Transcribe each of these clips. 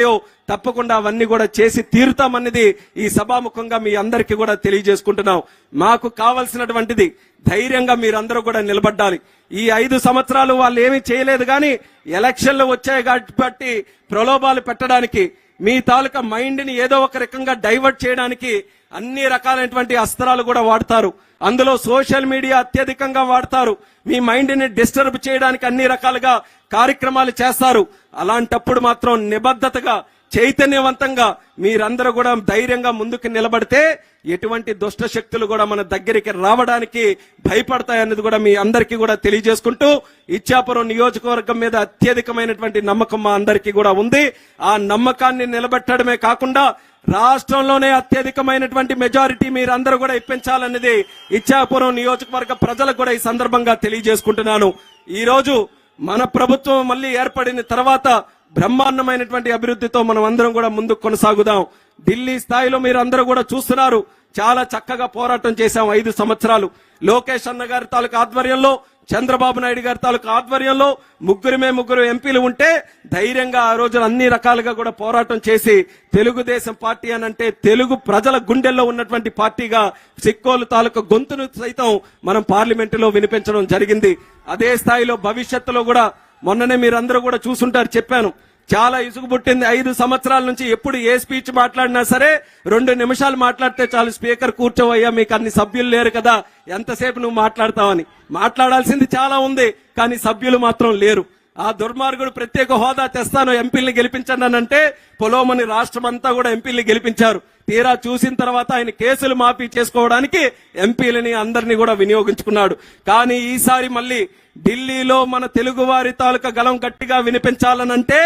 ఉన్నాయో తప్పకుండా అవన్నీ కూడా చేసి తీరుతామన్నది ఈ సభాముఖంగా మీ అందరికీ కూడా తెలియజేసుకుంటున్నాం. మాకు కావలసినటువంటిది ధైర్యంగా మీరందరూ కూడా నిలబడ్డాలి. ఈ ఐదు సంవత్సరాలు వాళ్ళు ఏమీ చేయలేదు కానీ ఎలక్షన్లు వచ్చాయి కాబట్టి ప్రలోభాలు పెట్టడానికి మీ తాలూకా మైండ్ని ఏదో ఒక రకంగా డైవర్ట్ చేయడానికి అన్ని రకాలైనటువంటి అస్త్రాలు కూడా వాడతారు. అందులో సోషల్ మీడియా అత్యధికంగా వాడతారు. మీ మైండ్ని డిస్టర్బ్ చేయడానికి అన్ని రకాలుగా కార్యక్రమాలు చేస్తారు. అలాంటప్పుడు మాత్రం నిబద్ధతగా చైతన్యవంతంగా మీరందరూ కూడా ధైర్యంగా ముందుకు నిలబడితే ఎటువంటి దుష్ట శక్తులు కూడా మన దగ్గరికి రావడానికి భయపడతాయన్నది కూడా మీ అందరికీ కూడా తెలియజేసుకుంటూ ఇచ్చాపురం నియోజకవర్గం మీద అత్యధికమైనటువంటి నమ్మకం మా అందరికీ కూడా ఉంది. ఆ నమ్మకాన్ని నిలబెట్టడమే కాకుండా రాష్ట్రంలోనే అత్యధికమైనటువంటి మెజారిటీ మీరందరూ కూడా ఇప్పించాలన్నది ఇచ్చాపురం నియోజకవర్గ ప్రజలకు కూడా ఈ సందర్భంగా తెలియజేసుకుంటున్నాను. ఈ రోజు మన ప్రభుత్వం మళ్ళీ ఏర్పడిన తర్వాత బ్రహ్మాండమైనటువంటి అభివృద్ధితో మనం అందరం కూడా ముందుకు కొనసాగుదాం. ఢిల్లీ స్థాయిలో మీరు అందరూ కూడా చూస్తున్నారు. చాలా చక్కగా పోరాటం చేశాం ఐదు సంవత్సరాలు. లోకేష్ అన్న గారి తాలూకు ఆధ్వర్యంలో చంద్రబాబు నాయుడు గారి తాలూకు ఆధ్వర్యంలో ముగ్గురిమే ముగ్గురు ఎంపీలు ఉంటే ధైర్యంగా ఆ రోజున అన్ని రకాలుగా కూడా పోరాటం చేసి తెలుగుదేశం పార్టీ అని అంటే తెలుగు ప్రజల గుండెల్లో ఉన్నటువంటి పార్టీగా సిక్కోలు తాలూకు గొంతును సైతం మనం పార్లమెంటులో వినిపించడం జరిగింది. అదే స్థాయిలో భవిష్యత్తులో కూడా మొన్ననే మీరందరూ కూడా చూసుంటారు చెప్పాను. చాలా ఇసుగు పుట్టింది. ఐదు సంవత్సరాల నుంచి ఎప్పుడు ఏ స్పీచ్ మాట్లాడినా సరే రెండు నిమిషాలు మాట్లాడితే చాలు స్పీకర్ కూర్చోవయ్యా మీకు అన్ని సభ్యులు లేరు కదా ఎంతసేపు నువ్వు మాట్లాడతావని. మాట్లాడాల్సింది చాలా ఉంది కానీ సభ్యులు మాత్రం లేరు. ఆ దుర్మార్గుడు ప్రత్యేక హోదా తెస్తాను ఎంపీల్ని గెలిపించండి అని అంటే పొలోమని రాష్ట్రం అంతా కూడా ఎంపీల్ని గెలిపించారు. తీరా చూసిన తర్వాత ఆయన కేసులు మాఫీ చేసుకోవడానికి ఎంపీలని అందరినీ కూడా వినియోగించుకున్నాడు. కానీ ఈసారి మళ్ళీ ఢిల్లీలో మన తెలుగువారి తాలూకా గలం గట్టిగా వినిపించాలనంటే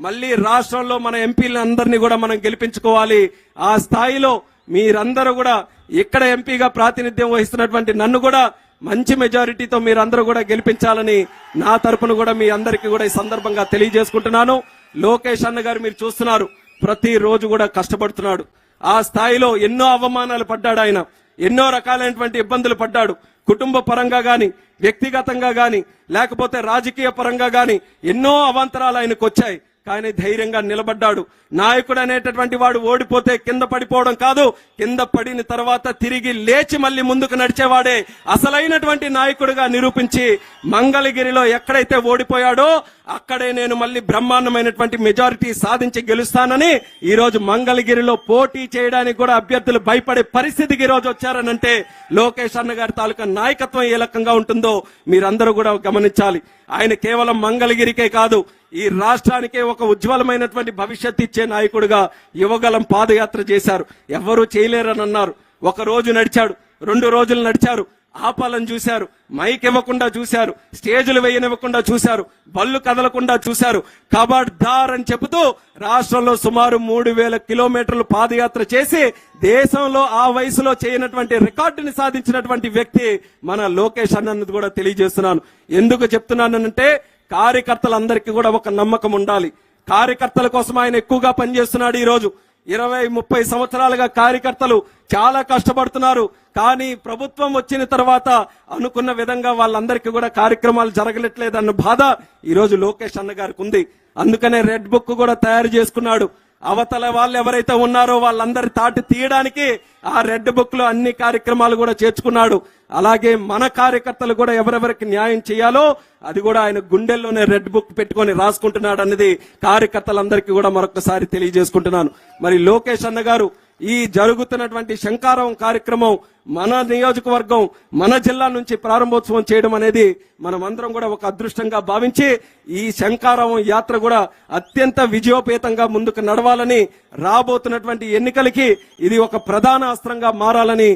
మళ్ళీ రాష్ట్రంలో మన ఎంపీలని అందరినీ కూడా మనం గెలిపించుకోవాలి. ఆ స్థాయిలో మీరందరూ కూడా ఇక్కడ ఎంపీగా ప్రాతినిధ్యం వహిస్తున్నటువంటి నన్ను కూడా మంచి మెజారిటీతో మీరందరూ కూడా గెలిపించాలని నా తరపున కూడా మీ అందరికీ కూడా ఈ సందర్భంగా తెలియజేసుకుంటున్నాను. లోకేష్ అన్న గారు మీరు చూస్తున్నారు ప్రతి రోజు కూడా కష్టపడుతున్నాడు. ఆ స్థాయిలో ఎన్నో అవమానాలు పడ్డాడు ఆయన ఎన్నో రకాలైనటువంటి ఇబ్బందులు పడ్డాడు. కుటుంబ పరంగా కానీ వ్యక్తిగతంగా కానీ లేకపోతే రాజకీయ పరంగా కానీ ఎన్నో అవాంతరాలు ఆయనకు వచ్చాయి. కానీ ధైర్యంగా నిలబడ్డాడు. నాయకుడు అనేటటువంటి వాడు ఓడిపోతే కింద పడిపోవడం కాదు. కింద పడిన తర్వాత తిరిగి లేచి మళ్ళీ ముందుకు నడిచేవాడే అసలైనటువంటి నాయకుడిగా నిరూపించి మంగళగిరిలో ఎక్కడైతే ఓడిపోయాడో అక్కడే నేను మళ్ళీ బ్రహ్మాండమైనటువంటి మెజారిటీ సాధించి గెలుస్తానని ఈరోజు మంగళగిరిలో పోటీ చేయడానికి కూడా అభ్యర్థులు భయపడే పరిస్థితికి ఈ రోజు వచ్చారనంటే లోకేష్ అన్న గారి తాలూకా నాయకత్వం ఏ రకంగా ఉంటుందో మీరందరూ కూడా గమనించాలి. ఆయన కేవలం మంగళగిరికే కాదు ఈ రాష్ట్రానికే ఒక ఉజ్వలమైనటువంటి భవిష్యత్ ఇచ్చే నాయకుడిగా యువగలం పాదయాత్ర చేశారు. ఎవరూ చేయలేరని అన్నారు. ఒక రోజు నడిచాడు రెండు రోజులు నడిచారు ఆపాలని చూశారు మైక్ ఇవ్వకుండా చూశారు స్టేజులు వేయనివ్వకుండా చూశారు బళ్ళు కదలకుండా చూశారు కబడ్దార్ అని చెబుతూ రాష్ట్రంలో సుమారు మూడు వేల కిలోమీటర్లు పాదయాత్ర చేసి దేశంలో ఆ వయసులో చేయనటువంటి రికార్డుని సాధించినటువంటి వ్యక్తి మన లోకేష్ అన్నది కూడా తెలియజేస్తున్నాను. ఎందుకు చెప్తున్నానంటే కార్యకర్తలందరికీ కూడా ఒక నమ్మకం ఉండాలి. కార్యకర్తల కోసం ఆయన ఎక్కువగా పనిచేస్తున్నాడు ఈ రోజు ఇరవై ముప్పై సంవత్సరాలుగా కార్యకర్తలు చాలా కష్టపడుతున్నారు. కానీ ప్రభుత్వం వచ్చిన తర్వాత అనుకున్న విధంగా వాళ్ళందరికీ కూడా కార్యక్రమాలు జరగలేట్లేదన్న బాధ ఈ రోజు లోకేష్ అన్న గారికి ఉంది. అందుకనే రెడ్ బుక్ కూడా తయారు చేసుకున్నాడు. అవతల వాళ్ళు ఎవరైతే ఉన్నారో వాళ్ళందరి తాటి తీయడానికి ఆ రెడ్ బుక్లో అన్ని కార్యక్రమాలు కూడా చేర్చుకున్నాడు. అలాగే మన కార్యకర్తలు కూడా ఎవరెవరికి న్యాయం చేయాలో అది కూడా ఆయన గుండెల్లోనే రెడ్ బుక్ పెట్టుకొని రాసుకుంటున్నాడు అన్నది కార్యకర్తలందరికీ కూడా మరొకసారి తెలియజేసుకుంటున్నాను. మరి లోకేష్ అన్న గారు ఈ జరుగుతున్నటువంటి శంకారం కార్యక్రమం మన నియోజకవర్గం మన జిల్లా నుంచి ప్రారంభోత్సవం చేయడం అనేది మనమందరం కూడా ఒక అదృష్టంగా భావించి ఈ శంకారం యాత్ర కూడా అత్యంత విజయోపేతంగా ముందుకు నడవాలని రాబోతున్నటువంటి ఎన్నికలకి ఇది ఒక ప్రధాన అస్త్రంగా మారాలని